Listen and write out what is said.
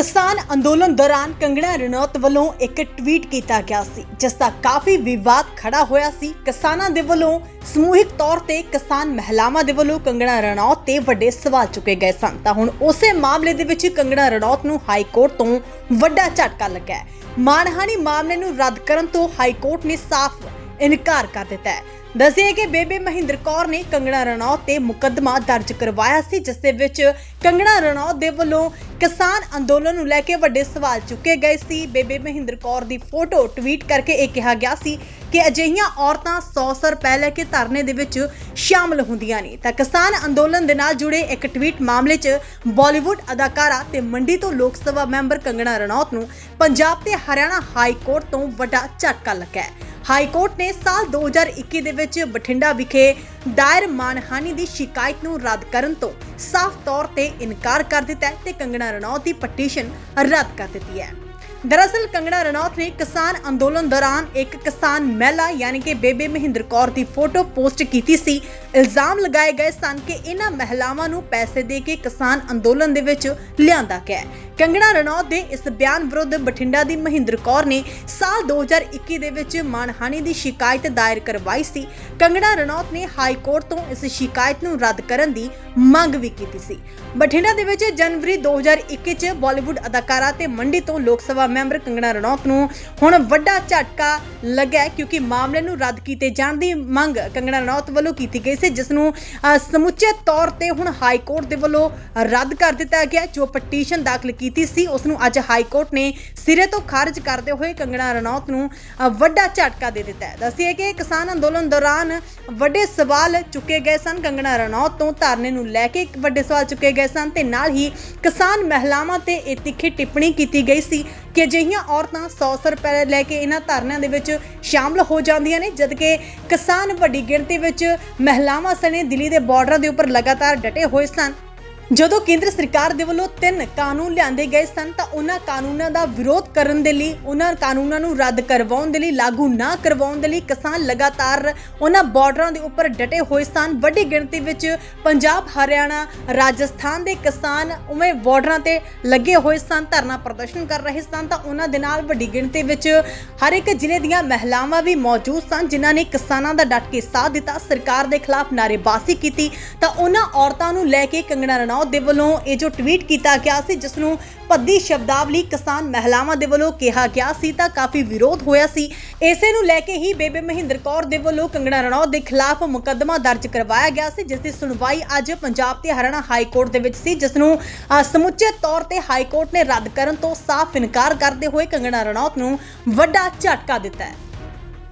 ਕਿਸਾਨ ਅੰਦੋਲਨ ਦੌਰਾਨ ਕੰਗਣਾ ਰਣੌਤ ਵੱਲੋਂ ਇੱਕ ਟਵੀਟ ਕੀਤਾ ਗਿਆ ਸੀ, ਜਿਸ ਦਾ ਕਾਫੀ ਵਿਵਾਦ ਖੜਾ ਹੋਇਆ ਸੀ। ਕਿਸਾਨਾਂ ਦੇ ਵੱਲੋਂ ਸਮੂਹਿਕ ਤੌਰ ਤੇ ਕਿਸਾਨ ਮਹਿਲਾਵਾਂ ਦੇ ਵੱਲੋਂ ਕੰਗਣਾ ਰਣੌਤ ਤੇ ਵੱਡੇ ਸਵਾਲ ਚੁੱਕੇ ਗਏ ਸਨ। ਤਾਂ ਹੁਣ ਉਸੇ ਮਾਮਲੇ ਦੇ ਵਿੱਚ ਕੰਗਣਾ ਰਣੌਤ ਨੂੰ ਹਾਈ ਕੋਰਟ ਤੋਂ ਵੱਡਾ ਝਟਕਾ ਲੱਗਾ ਹੈ। ਮਾਨਹਾਨੀ ਮਾਮਲੇ ਨੂੰ ਰੱਦ ਕਰਨ ਤੋਂ ਹਾਈ ਕੋਰਟ ਨੇ ਸਾਫ਼ ਇਨਕਾਰ ਕਰ ਦਿੱਤਾ ਹੈ। ਦੱਸਿਆ ਕਿ ਬੇਬੇ ਮਹਿੰਦਰ ਕੌਰ ਨੇ ਕੰਗਣਾ ਰਣੌਤ ਤੇ ਮੁਕੱਦਮਾ ਦਰਜ ਕਰਵਾਇਆ ਸੀ, ਜਿਸ ਦੇ ਵਿੱਚ ਕੰਗਣਾ ਰਣੌਤ ਦੇ ਵੱਲੋਂ ਕਿਸਾਨ ਅੰਦੋਲਨ ਨੂੰ ਲੈ ਕੇ ਵੱਡੇ ਸਵਾਲ ਚੁੱਕੇ ਗਏ ਸੀ। ਬੇਬੇ ਮਹਿੰਦਰ ਕੌਰ ਦੀ ਫੋਟੋ ਟਵੀਟ ਕਰਕੇ ਇਹ ਕਿਹਾ ਗਿਆ ਸੀ ਕਿ ਅਜਿਹੀਆਂ ਔਰਤਾਂ 100 ਸੌ ਰੁਪਏ ਲੈ ਕੇ ਧਰਨੇ ਦੇ ਵਿੱਚ ਸ਼ਾਮਲ ਹੁੰਦੀਆਂ ਨੇ। ਤਾਂ ਕਿਸਾਨ ਅੰਦੋਲਨ ਦੇ ਨਾਲ ਜੁੜੇ ਇੱਕ ਟਵੀਟ ਮਾਮਲੇ 'ਚ ਬਾਲੀਵੁੱਡ ਅਦਾਕਾਰਾ ਤੇ ਮੰਡੀ ਤੋਂ ਲੋਕ ਸਭਾ ਮੈਂਬਰ ਕੰਗਣਾ ਰਣੌਤ ਨੂੰ ਪੰਜਾਬ ਤੇ ਹਰਿਆਣਾ ਹਾਈ ਕੋਰਟ ਤੋਂ ਵੱਡਾ ਝਟਕਾ ਲੱਗਾ ਹੈ। ਹਾਈ ਕੋਰਟ ਨੇ ਸਾਲ 2021 ਦੇ ਵਿੱਚ ਬਠਿੰਡਾ ਵਿਖੇ ਦਾਇਰ ਮਾਨਹਾਨੀ ਦੀ ਸ਼ਿਕਾਇਤ ਨੂੰ ਰੱਦ ਕਰਨ ਤੋਂ ਸਾਫ਼ ਤੌਰ ਤੇ ਇਨਕਾਰ ਕਰ ਦਿੱਤਾ ਹੈ ਤੇ ਕੰਗਣਾ ਰਣੌਤ ਦੀ ਪਟੀਸ਼ਨ ਰੱਦ ਕਰ ਦਿੱਤੀ ਹੈ। ਦਰਅਸਲ, ਕੰਗਣਾ ਰਣੌਤ ਨੇ ਕਿਸਾਨ ਅੰਦੋਲਨ ਦੌਰਾਨ ਇੱਕ ਕਿਸਾਨ ਮਹਿਲਾ, ਯਾਨੀ ਕਿ ਬੇਬੇ ਮਹਿੰਦਰ ਕੌਰ ਦੀ ਫੋਟੋ ਪੋਸਟ ਕੀਤੀ ਸੀ ਇਲਜ਼ਾਮ ਲਗਾਏ ਗਏ ਸਨ ਕਿ ਇਹਨਾਂ ਮਹਿਲਾਵਾਂ ਨੂੰ ਪੈਸੇ ਦੇ ਕੇ ਕਿਸਾਨ ਅੰਦੋਲਨ ਦੇ ਵਿੱਚ ਲਿਆਂਦਾ ਗਿਆ ਕੰਗਣਾ ਰਣੌਤ ਦੇ ਇਸ ਬਿਆਨ ਵਿਰੁੱਧ ਬਠਿੰਡਾ ਦੀ ਮਹਿੰਦਰ ਕੌਰ ਨੇ ਸਾਲ 2021 ਦੇ ਵਿੱਚ ਮਾਨਹਾਨੀ ਦੀ ਸ਼ਿਕਾਇਤ ਦਾਇਰ ਕਰਵਾਈ ਸੀ। ਕੰਗਣਾ ਰਣੌਤ ਨੇ ਹਾਈ ਕੋਰਟ ਤੋਂ ਇਸ ਸ਼ਿਕਾਇਤ ਨੂੰ ਰੱਦ ਕਰਨ ਦੀ ਮੰਗ ਵੀ ਕੀਤੀ ਸੀ। ਬਠਿੰਡਾ ਦੇ ਵਿੱਚ ਜਨਵਰੀ 2021 ਚ ਬਾਲੀਵੁੱਡ ਅਦਾਕਾਰਾ ਤੇ ਮੰਡੀ ਤੋਂ ਲੋਕ ਸਭਾ ਮੈਂਬਰ ਕੰਗਣਾ ਰਣੌਤ ਨੂੰ ਹੁਣ ਵੱਡਾ ਝਟਕਾ ਲੱਗਾ ਕਿਉਂਕਿ ਮਾਮਲੇ ਨੂੰ ਰੱਦ ਕੀਤੇ ਜਾਣ ਦੀ ਮੰਗ ਕੰਗਣਾ ਰਣੌਤ ਵੱਲੋਂ ਕੀਤੀ ਗਈ ਸੀ ਜਿਸ ਨੂੰ ਸਮੁੱਚੇ ਤੌਰ ਤੇ ਹੁਣ ਹਾਈ ਕੋਰਟ ਦੇ ਵੱਲੋਂ ਰੱਦ ਕਰ ਦਿੱਤਾ ਗਿਆ, ਜੋ ਪਟੀਸ਼ਨ ਦਾਖਲ ਕੀਤੀ ਸੀ ਉਸ ਨੂੰ ਅੱਜ ਹਾਈ ਕੋਰਟ ਨੇ ਸਿਰੇ ਤੋਂ ਖਾਰਜ ਕਰਦੇ ਹੋਏ ਕੰਗਣਾ ਰਣੌਤ ਨੂੰ ਵੱਡਾ ਝਟਕਾ ਦੇ ਦਿੱਤਾ ਹੈ। ਦੱਸਿਏ ਕਿ ਕਿਸਾਨ ਅੰਦੋਲਨ ਦੌਰਾਨ ਵੱਡੇ ਸਵਾਲ ਚੁੱਕੇ ਗਏ ਸਨ। ਕੰਗਣਾ ਰਣੌਤ ਤੋਂ ਧਰਨੇ ਨੂੰ ਲੈ ਕੇ ਵੱਡੇ ਸਵਾਲ ਚੁੱਕੇ ਗਏ ਸਨ ਤੇ ਨਾਲ ਹੀ ਕਿਸਾਨ ਮਹਿਲਾਵਾਂ ਤੇ ਇਹ ਤਿੱਖੀ ਟਿੱਪਣੀ ਕੀਤੀ ਗਈ ਸੀ। ਕਿ ਅਜਿਹੀਆਂ ਔਰਤਾਂ 100 ਰੁਪਏ ਲੈ ਕੇ ਇਹਨਾਂ ਧਰਨਿਆਂ ਦੇ ਵਿੱਚ ਸ਼ਾਮਲ ਹੋ ਜਾਂਦੀਆਂ ਨੇ, ਜਦਕਿ ਕਿਸਾਨ ਵੱਡੀ ਗਿਣਤੀ ਵਿੱਚ ਮਹਿਲਾਵਾਂ ਸਣੇ ਦਿੱਲੀ ਦੇ ਬਾਰਡਰਾਂ ਦੇ ਉੱਪਰ ਲਗਾਤਾਰ ਡਟੇ ਹੋਏ ਸਨ। ਜਦੋਂ ਕੇਂਦਰ ਸਰਕਾਰ ਦੇ ਵੱਲੋਂ ਤਿੰਨ ਕਾਨੂੰਨ ਲਿਆਂਦੇ ਗਏ ਸਨ, ਤਾਂ ਉਹਨਾਂ ਕਾਨੂੰਨਾਂ ਦਾ ਵਿਰੋਧ ਕਰਨ ਦੇ ਲਈ, ਉਹਨਾਂ ਕਾਨੂੰਨਾਂ ਨੂੰ ਰੱਦ ਕਰਵਾਉਣ ਦੇ ਲਈ, ਲਾਗੂ ਨਾ ਕਰਵਾਉਣ ਦੇ ਲਈ ਕਿਸਾਨ ਲਗਾਤਾਰ ਉਹਨਾਂ ਬਾਰਡਰਾਂ ਦੇ ਉੱਪਰ ਡਟੇ ਹੋਏ ਸਨ। ਵੱਡੀ ਗਿਣਤੀ ਵਿੱਚ ਪੰਜਾਬ, ਹਰਿਆਣਾ, ਰਾਜਸਥਾਨ ਦੇ ਕਿਸਾਨ ਉਵੇਂ ਬਾਰਡਰਾਂ ਤੇ ਲੱਗੇ ਹੋਏ ਸਨ, ਧਰਨਾ ਪ੍ਰਦਰਸ਼ਨ ਕਰ ਰਹੇ ਸਨ। ਤਾਂ ਉਹਨਾਂ ਦੇ ਨਾਲ ਵੱਡੀ ਗਿਣਤੀ ਵਿੱਚ ਹਰ ਇੱਕ ਜ਼ਿਲ੍ਹੇ ਦੀਆਂ ਮਹਿਲਾਵਾਂ ਵੀ ਮੌਜੂਦ ਸਨ, ਜਿਨ੍ਹਾਂ ਨੇ ਕਿਸਾਨਾਂ ਦਾ ਡਟ ਕੇ ਸਾਥ ਦਿੱਤਾ। ਸਰਕਾਰ ਦੇ ਖਿਲਾਫ ਨਾਅਰੇਬਾਜ਼ੀ ਕੀਤੀ, ਤਾਂ ਉਹਨਾਂ ਔਰਤਾਂ ਨੂੰ ਲੈ ਕੇ ਕੰਗਣਾ ਰਣੌਤ ਦੇ ਵੱਲੋਂ ਇਹ ਜੋ ਟਵੀਟ ਕੀਤਾ ਗਿਆ ਸੀ ਜਿਸ ਨੂੰ ਭੱਦੀ ਸ਼ਬਦਾਵਲੀ ਕਿਸਾਨ ਮਹਿਲਾਵਾਂ ਦੇ ਵੱਲੋਂ ਕਿਹਾ ਗਿਆ ਸੀ, ਤਾਂ ਕਾਫੀ ਵਿਰੋਧ ਹੋਇਆ ਸੀ। ਇਸੇ ਨੂੰ ਲੈ ਕੇ ਹੀ ਬੇਬੇ ਮਹਿੰਦਰ ਕੌਰ ਦੇ ਵੱਲੋਂ ਕੰਗਣਾ ਰਣੌਤ ਦੇ ਖਿਲਾਫ ਮੁਕੱਦਮਾ ਦਰਜ ਕਰਵਾਇਆ ਗਿਆ ਸੀ, ਜਿਸ ਦੀ ਸੁਣਵਾਈ ਅੱਜ ਪੰਜਾਬ ਤੇ ਹਰਿਆਣਾ ਹਾਈ ਕੋਰਟ ਦੇ ਵਿੱਚ ਸੀ ਜਿਸ ਨੂੰ ਸਮੁੱਚੇ ਤੌਰ ਤੇ ਹਾਈ ਕੋਰਟ ਨੇ ਰੱਦ ਕਰਨ ਤੋਂ ਸਾਫ਼ ਇਨਕਾਰ ਕਰਦੇ ਹੋਏ ਕੰਗਣਾ ਰਣੌਤ ਨੂੰ ਵੱਡਾ ਝਟਕਾ ਦਿੱਤਾ ਹੈ।